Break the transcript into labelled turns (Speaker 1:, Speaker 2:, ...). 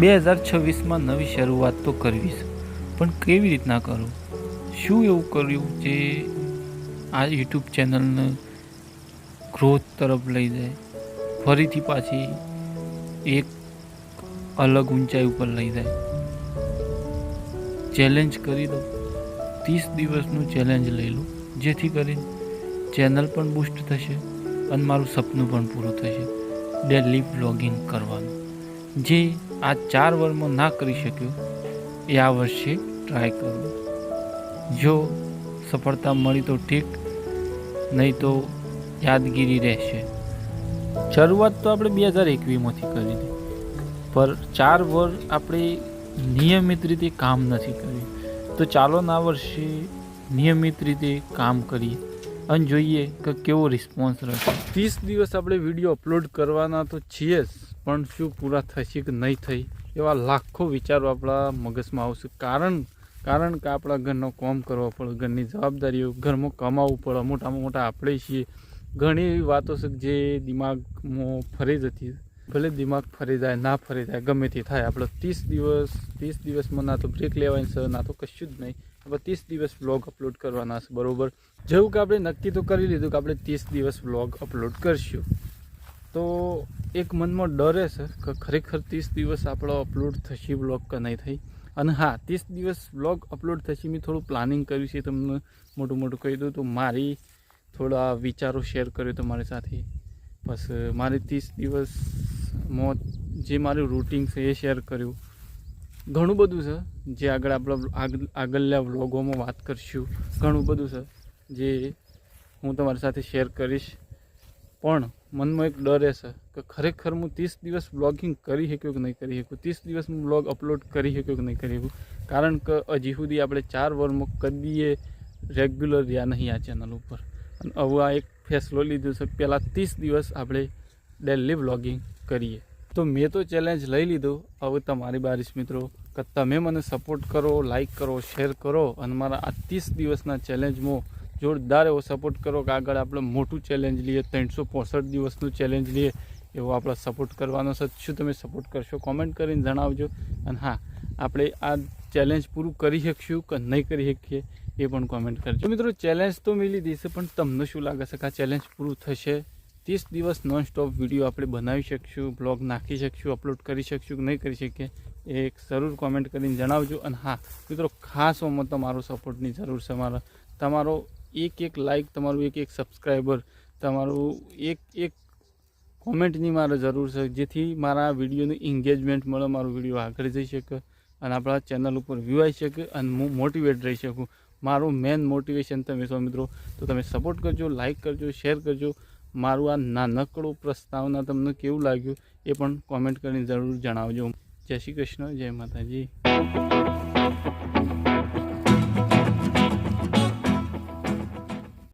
Speaker 1: બે હજાર છવ્વીસમાં નવી શરૂઆત તો કરવી છે. પણ કેવી રીતના કરું? શું એવું કર્યું જે આ યુટ્યુબ ચેનલને ગ્રોથ તરફ લઈ જાય? ફરીથી પાછી એક અલગ ઊંચાઈ ઉપર લઈ જાય. ચેલેન્જ કરી દો ત્રીસ દિવસનું ચેલેન્જ લઈ લો જેથી કરીને ચેનલ પણ બૂસ્ટ થશે અને મારું સપનું પણ પૂરું થશે. ડેલી બ્લોગિંગ કરવાનું. જે આ ચાર વર્ષમાં ના કરી શક્યો, એ આ વર્ષે ટ્રાય કરું. જો સફળતા મળી તો ઠીક, નહીં તો યાદગીરી રહેશે. શરૂઆત તો આપણે બે હજાર એકવીસમાંથી કરી હતી, પર ચાર વર્ષ આપણે નિયમિત રીતે કામ નથી કર્યું. તો ચાલો ના વર્ષે નિયમિત રીતે કામ કરીએ અને જોઈએ કે કેવો રિસ્પોન્સ રહેશે. ત્રીસ દિવસ આપણે વીડિયો અપલોડ કરવાના તો છીએ જ. પણ શું પૂરા થશે કે નહીં થઈ, એવા લાખો વિચારો આપણા મગજમાં આવશે. કારણ કારણ કે આપણા ઘરનો કોમ કરવો પડે, ઘરની જવાબદારીઓ, ઘરમાં કમાવવું પડે, મોટામાં મોટા આપણે છીએ. ઘણી એવી વાતો છે જે દિમાગમાં ફરી જતી, ભલે દિમાગ ફરી જાય, ના ફરી જાય, ગમે તે થાય. આપણે ત્રીસ દિવસ, ત્રીસ દિવસમાં ના તો બ્રેક લેવાની છે, ના તો કશું જ નહીં. આપણે ત્રીસ દિવસ વ્લોગ અપલોડ કરવાના છે, બરોબર? જેવું કે આપણે નક્કી તો કરી લીધું કે આપણે ત્રીસ દિવસ વ્લોગ અપલોડ કરશું. તો એક મનમાં ડરે છે કે ખરેખર ત્રીસ દિવસ આપણો અપલોડ થશે વ્લોગ કે નહીં થઈ? અને હા, ત્રીસ દિવસ વ્લોગ અપલોડ થશે મેં થોડું પ્લાનિંગ કર્યું છે તમને મોટું મોટું કહી દઉં તો મારી થોડા વિચારો શેર કર્યો તમારી સાથે. બસ મારે ત્રીસ દિવસમાં જે મારું રૂટિન છે એ શેર કર્યું. ઘણું બધું છે, જે આગળ આપણે આગળ આગળના વ્લોગોમાં વાત કરીશું. ઘણું બધું છે, જે હું તમારી સાથે શેર કરીશ. પણ મનમાં એક ડર છે કે ખરેખર હું ત્રીસ દિવસ બ્લોગિંગ કરી શક્યો કે નહીં કરી શકું? ત્રીસ દિવસ હું બ્લોગ અપલોડ કરી શક્યો કે નહીં કરી શકું? કારણ કે હજી સુધી આપણે ચાર વર્ષમાં કદીએ રેગ્યુલર રહ્યા નહીં આ ચેનલ ઉપર. અને હવે આ એક ફેસલો લીધો છે પહેલાં ત્રીસ દિવસ આપણે ડેલી બ્લોગિંગ કરીએ. તો મેં તો ચેલેન્જ લઈ લીધો. હવે તમારી બારીશ મિત્રો, કે તમે મને સપોર્ટ કરો લાઈક કરો શેર કરો. અને મારા આ ત્રીસ દિવસના ચેલેન્જમાં જોરદાર એવો સપોર્ટ કરો કે આગળ આપણે મોટું ચેલેન્જ લઈએ, ત્રણસો પોસઠ દિવસનું ચેલેન્જ લઈએ, એવો આપણે સપોર્ટ કરવાનો છે. શું તમે સપોર્ટ કરશો? કોમેન્ટ કરીને જણાવજો. અને હા, આપણે આ ચેલેન્જ પૂરું કરી શકશું કે નહીં કરી શકીએ એ પણ કોમેન્ટ કરજો. મિત્રો ચેલેન્જ તો મિલી દેશે પણ તમને શું લાગે છે કે આ ચેલેન્જ પૂરું થશે? ત્રીસ દિવસ નોન સ્ટોપ વીડિયો આપણે બનાવી શકશું બ્લોગ નાખી શકશું અપલોડ કરી શકશું કે નહીં કરી શકીએ એક જરૂર કોમેન્ટ કરીને જણાવજો. અને હા, મિત્રો, ખાસ ઓમાં તમારો સપોર્ટની જરૂર છે. મારા તમારો એક એક લાઇક તમારું, એક એક સબસ્ક્રાઈબર તમારું, એક એક કોમેન્ટની મારે જરૂર છે. જેથી મારા વિડીયોનું એન્ગેજમેન્ટ મળે, મારું વીડિયો આગળ જઈ શકે અને આપણા ચેનલ ઉપર વ્યૂ આવી શકે અને હું મોટિવેટ રહી શકું. મારું મેન મોટિવેશન તમે છો મિત્રો, તો તમે સપોર્ટ કરજો લાઇક કરજો શેર કરજો. મારું આ નાનકડું પ્રસ્તાવના તમને કેવું લાગ્યું એ પણ કોમેન્ટ કરીને જરૂર જણાવજો. જય શ્રી કૃષ્ણ, જય માતાજી.